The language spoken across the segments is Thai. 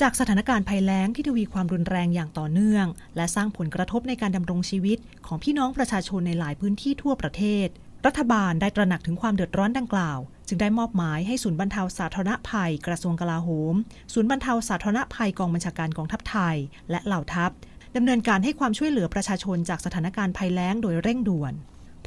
จากสถานการณ์ภัยแล้งที่ทวีความรุนแรงอย่างต่อเนื่อง และสร้างผลกระทบในการดำรงชีวิต ของพี่น้องประชาชนในหลายพื้นที่ทั่วประเทศ รัฐบาลได้ตระหนักถึงความเดือดร้อนดังกล่าว จึงได้มอบหมายให้ศูนย์บรรเทาสาธารณภัย กระทรวงกลาโหม ศูนย์บรรเทาสาธารณภัยกองบัญชาการกองทัพไทย และเหล่าทัพดำเนินการให้ความช่วยเหลือประชาชนจากสถานการณ์ภัยแล้งโดยเร่งด่วน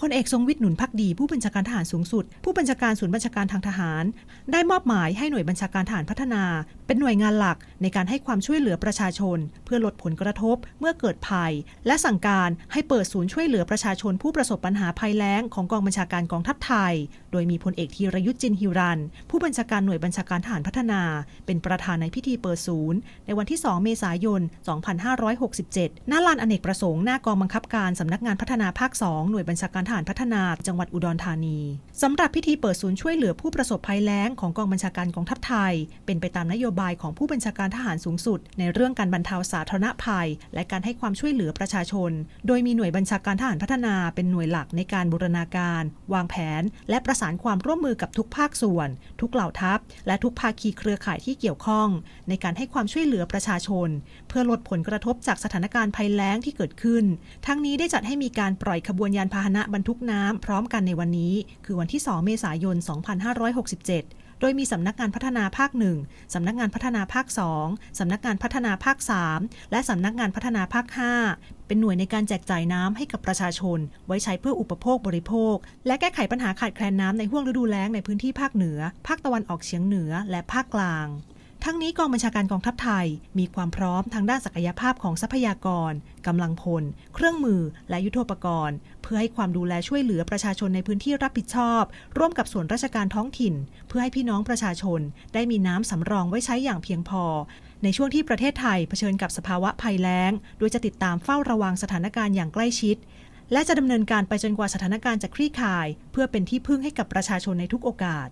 พลเอกทรงวิทย์หนุนพักดีผู้บัญชาการทหารสูงสุด ผู้บัญชาการศูนย์บัญชาการทางทหาร ได้มอบหมายให้หน่วยบัญชาการทหารพัฒนา เป็นหน่วยงานหลักในการให้ความช่วยเหลือประชาชน เพื่อลดผลกระทบเมื่อเกิดภัย และสั่งการให้เปิดศูนย์ช่วยเหลือประชาชนผู้ประสบปัญหาภัยแล้งของกองบัญชาการกองทัพไทย โดยมีพลเอกธีรยุทธ์จินฮิรัน ผู้บัญชาการหน่วยบัญชาการทหารพัฒนา เป็นประธานในพิธีเปิดศูนย์ ในวันที่ 2 เมษายน 2567หน้าลานอเนกประสงค์ หน้ากองบังคับการสำนักงานพัฒนาภาค 2 หน่วยบัญชาการทหารพัฒนาจังหวัดอุดรธานีสำหรับพิธีเปิดศูนย์ช่วยเหลือผู้ประสบภัยแล้งของกองบัญชาการกองทัพไทย เป็นไปตามนโยบายของผู้บัญชาการทหารสูงสุด ในเรื่องการบรรเทาสาธารณภัย และการให้ความช่วยเหลือประชาชน โดยมีหน่วยบัญชาการทหารพัฒนาเป็นหน่วยหลักในการบูรณาการ วางแผน และประสานความร่วมมือกับทุกภาคส่วน ทุกเหล่าทัพ และทุกภาคีเครือข่ายที่เกี่ยวข้อง ในการให้ความช่วยเหลือประชาชน เพื่อลดผลกระทบจากสถานการณ์ภัยแล้งที่เกิดขึ้น ทั้งนี้ได้จัดให้มีการปล่อยขบวนยานพาหนะบรรทุกน้ำพร้อมกันในวันนี้ คือวันที่ 2 เมษายน 2567โดยมีสำนักงานพัฒนาภาค 1 สำนักงานพัฒนาภาค 2 สำนักงานพัฒนาภาค 3 และสำนักงานพัฒนาภาค 5 เป็นหน่วยในการแจกจ่ายน้ำให้กับประชาชน ไว้ใช้เพื่ออุปโภคบริโภค และแก้ไขปัญหาขาดแคลนน้ำในห่วงฤดูแล้งในพื้นที่ภาคเหนือ ภาคตะวันออกเฉียงเหนือ และภาคกลาง ทั้งนี้กองบัญชาการกองทัพไทย มีความพร้อมทางด้านศักยภาพของทรัพยากรกำลังพล เครื่องมือ และยุทโธปกรณ์ เพื่อให้ความดูแลช่วยเหลือประชาชนในพื้นที่รับผิดชอบ ร่วมกับส่วนราชการท้องถิ่น เพื่อให้พี่น้องประชาชน ได้มีน้ำสำรองไว้ใช้อย่างเพียงพอ ในช่วงที่ประเทศไทยเผชิญกับสภาวะภัยแล้ง โดยจะติดตามเฝ้าระวังสถานการณ์อย่างใกล้ชิดและจะดำเนินการไปจนกว่าสถานการณ์จะคลี่คลาย เพื่อเป็นที่พึ่งให้กับประชาชนในทุกโอกาส